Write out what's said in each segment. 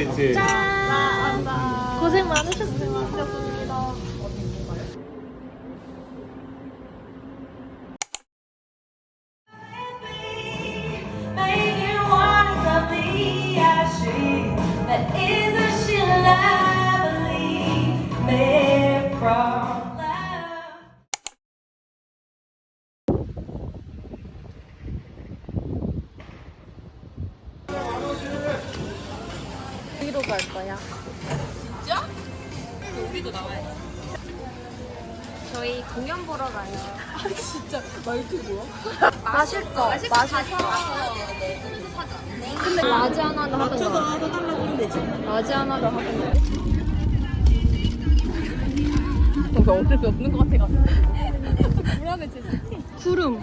이제 고생 많으셨습니다. That is a I believe from 어디로 갈 거야? 진짜? 우리도 나와요. 저희 공연 보러 가요. 아 진짜 말투 뭐야? 마실 거, 마실 거. 근데 라지 하나도 하던가. 라지 하나도 하던가. 왜 어른이 없는 것 같아. 불안해 진짜. 구름.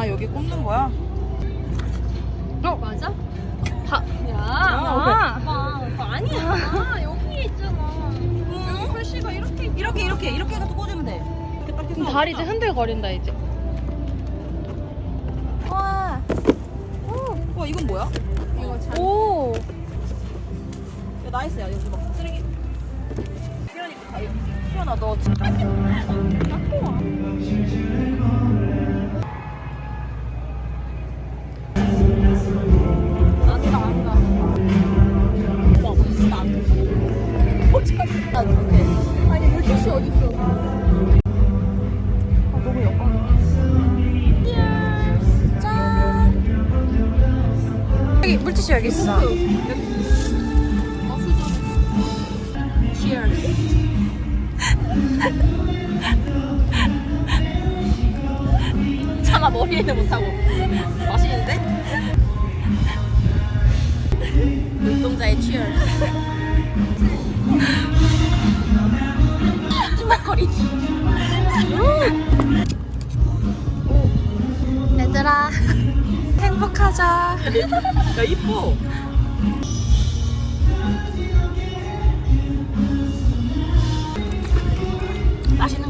아 여기 꽂는 거야? 어 맞아? 다. 야, 아, 봐. 봐. 아니야. 아, 여기 있잖아. 응? 글씨가 이렇게 이렇게 이렇게 이렇게 해서 꽂으면 돼. 이렇게 딱 해서. 다리 이제 흔들거린다 이제. 와. 와 이건 뭐야? 오. 야 나이스야 여기 막 쓰레기. 시연이 다. 시연아 너 진짜. Cheers. 차마 머리에는 못하고 맛있는데? 눈동자의 Cheers. 찜막거리. 얘들아. 행복하자. 야 이뻐.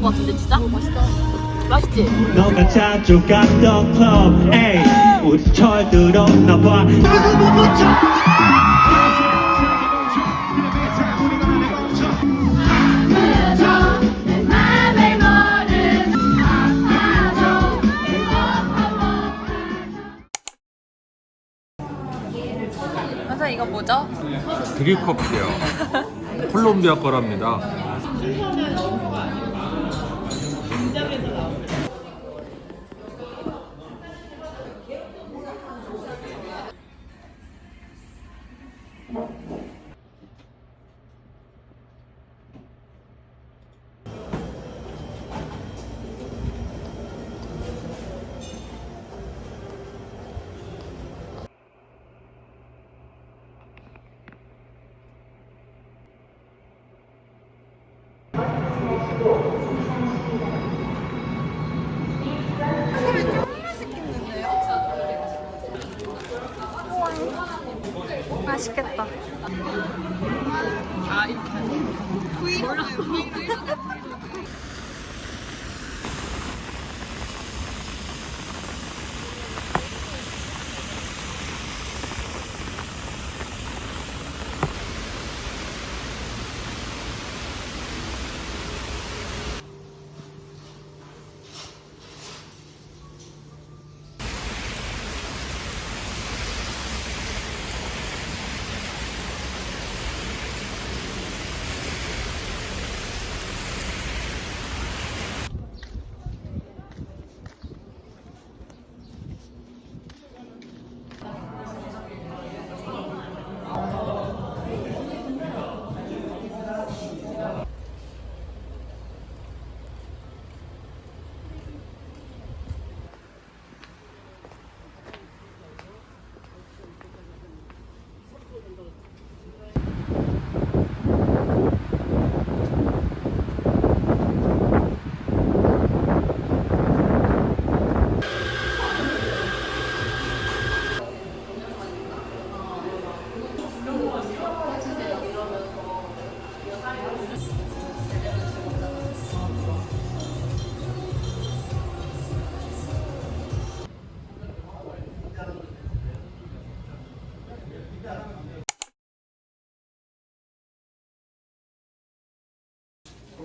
거 같은데 진짜? 맛있다. 맛있지? 너가 자주 갔던 클럽 에이 우리 철들었나 봐 선생 이거 뭐죠? 드립커피요. 콜롬비아 거랍니다. Jam 老虎你 以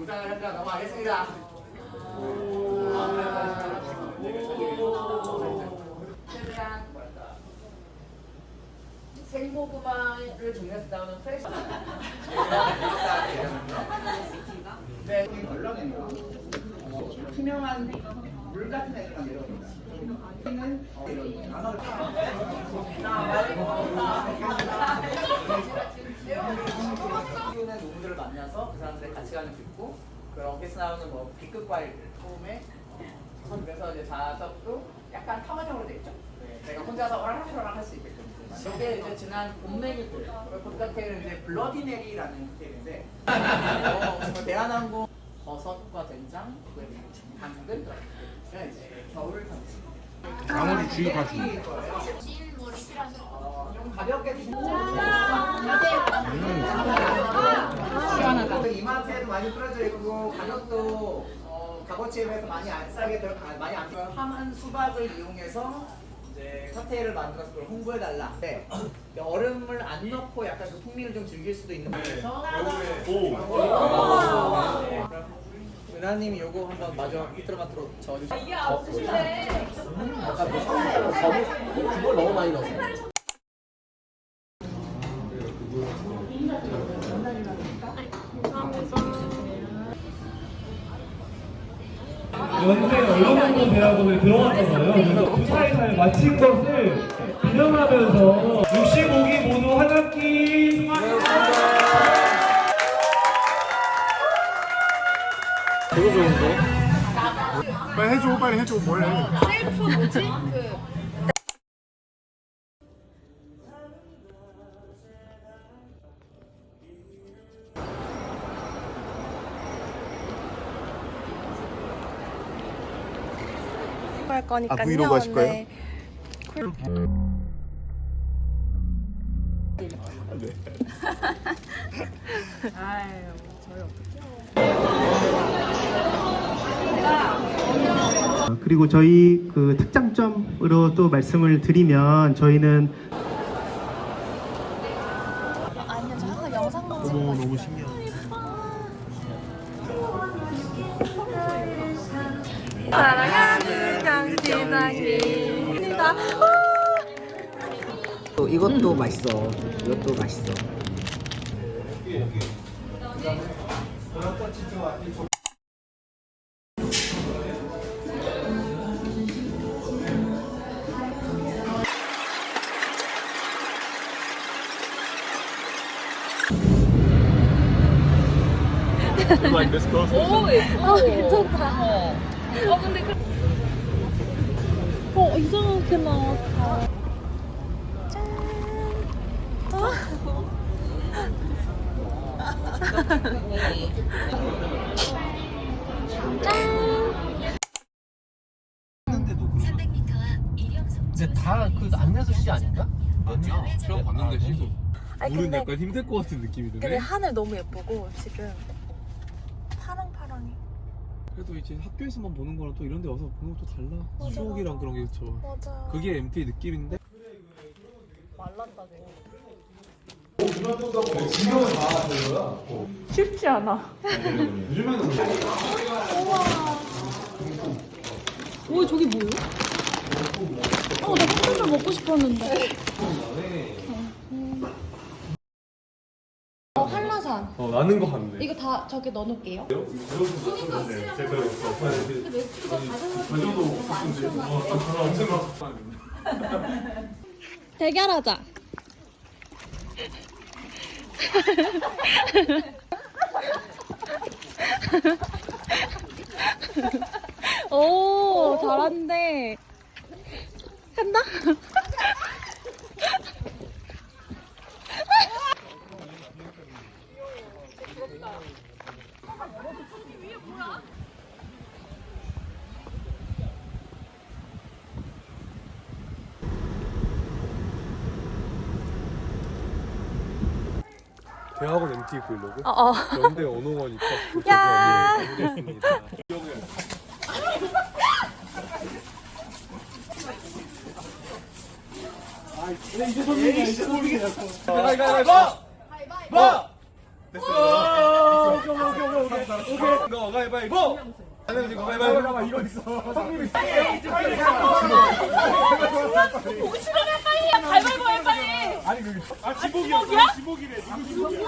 동상을 한장 넘어가겠습니다. 최대한 생고구마를 중에서 나오는 프레시. 네, 투명한 물 같은 애가 내려옵니다. 는 어, 이런 단어를 키우는 농부들을 만나서 그 사람들의 가치관을 그런 서 나오는 뭐 B급 과일 처음에 어, 그래서 이제 자석도 약간 타원형으로 돼 있죠. 네, 내가 혼자서 어랑어랑 할수 있게끔. 이게 이제 지난 봄 메뉴들. 그 칵테일은 이제 블러디 메리라는 칵테일인데 어, 그 대한항공 버섯과 된장, 당근 들어있고 이제 겨울 당근. 나머지 주의 가지. 어, 좀 가볍게 드시면 또 이마트에도 많이 풀어져 있고 가격도 어, 값어치에 비해서 많이 안 싸게 들 아, 많이 안 들어. 함한 수박을 이용해서 이제 칵테일을 만들어서 그걸 홍보해 달라. 네. 얼음을 안 넣고 약간 그 풍미를 좀 즐길 수도 있는 거에서 은하님이 요거 한번 마저 히트로마트로 저어주세요. 이게 없으시네. 약간 뭐 거부 그걸 너무 많이 넣었어요. 연세 언론연구 대학원을 들어갔잖아요. 그래서 그 사이사이 마친 것을 기념하면서 65기 모두 한 학기 빨리 해줘, 빨리 해줘, 뭘 해. 셀프 뭐지? 그 할 거니까요. 아, 브이로그 하실 거예요? 네. 그리고 저희 그 특장점으로 또 말씀을 드리면 저희는 아니요, 저 항상 영상만 찍고 어머, 너무 신기하다. 사랑하는 강지장입니다. 이것도 맛있어. 이것도 맛있어. like this close? 어, 괜찮다. 어, 근데 그... 어, 이상하게 나왔어. 짠. 어. 근데 다그 안내서 씨 아닌가? 아니야, 처음 봤는데. 아니 물은 근데 약간 힘들 것 같은 느낌이 드네. 근데 하늘 너무 예쁘고 지금 파랑파랑해. 그래도 이제 학교에서만 보는 거랑 또 이런 데 와서 보는 것도 달라. 맞아, 추억이랑 맞아. 그런 게 좋아. 맞아. 그게 MT 느낌인데. 쉽지 않아. 오 저기 뭐예요? 어나 햄버거 먹고 싶었는데. 나는 거 같네. 이거 다 저기 넣어놓을게요. 대결하자. 오, 잘한대. 했나? 대학원 MT 브이로그. 어, 어. 연대 언어원 입학. 야. 마무리했습니다.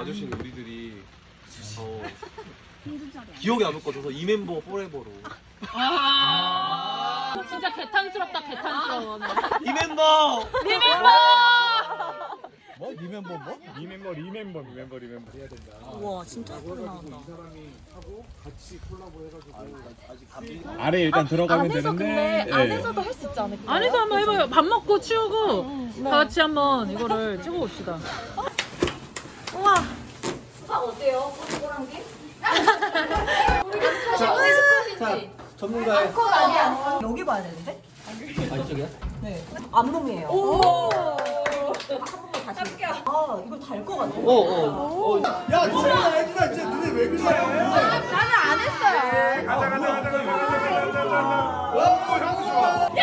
아저씨는 우리들이 어, 기억에 남을 것 같아서 이 멤버 포레버로 진짜 개탄스럽다, 개탄스러워. 이 멤버 뭐? 리멤버 뭐? 리멤버 리멤버 리멤버 리멤버 해야 된다. 와 진짜 예쁘게 나온다. 아래 일단 들어가면 안에서 되는데. 근데 안에서도 할 수 있지 않을까? 안에서 한번 해봐요. 밥 먹고 치우고 다 같이 한번 이거를 찍어봅시다. 우와. 전문가의 여기 봐야 되는데? 아 이쪽이야? 앞몸이에요. 오. 한 번만 다시. 아 이거 달 것 같아. 어 어 어. 야, 진짜 애기가 진짜 눈에 왜 그래? 나는 안 했어요. 가자 가자 가자 가자 가자 가자 가자. 와, 형 좋아. 야,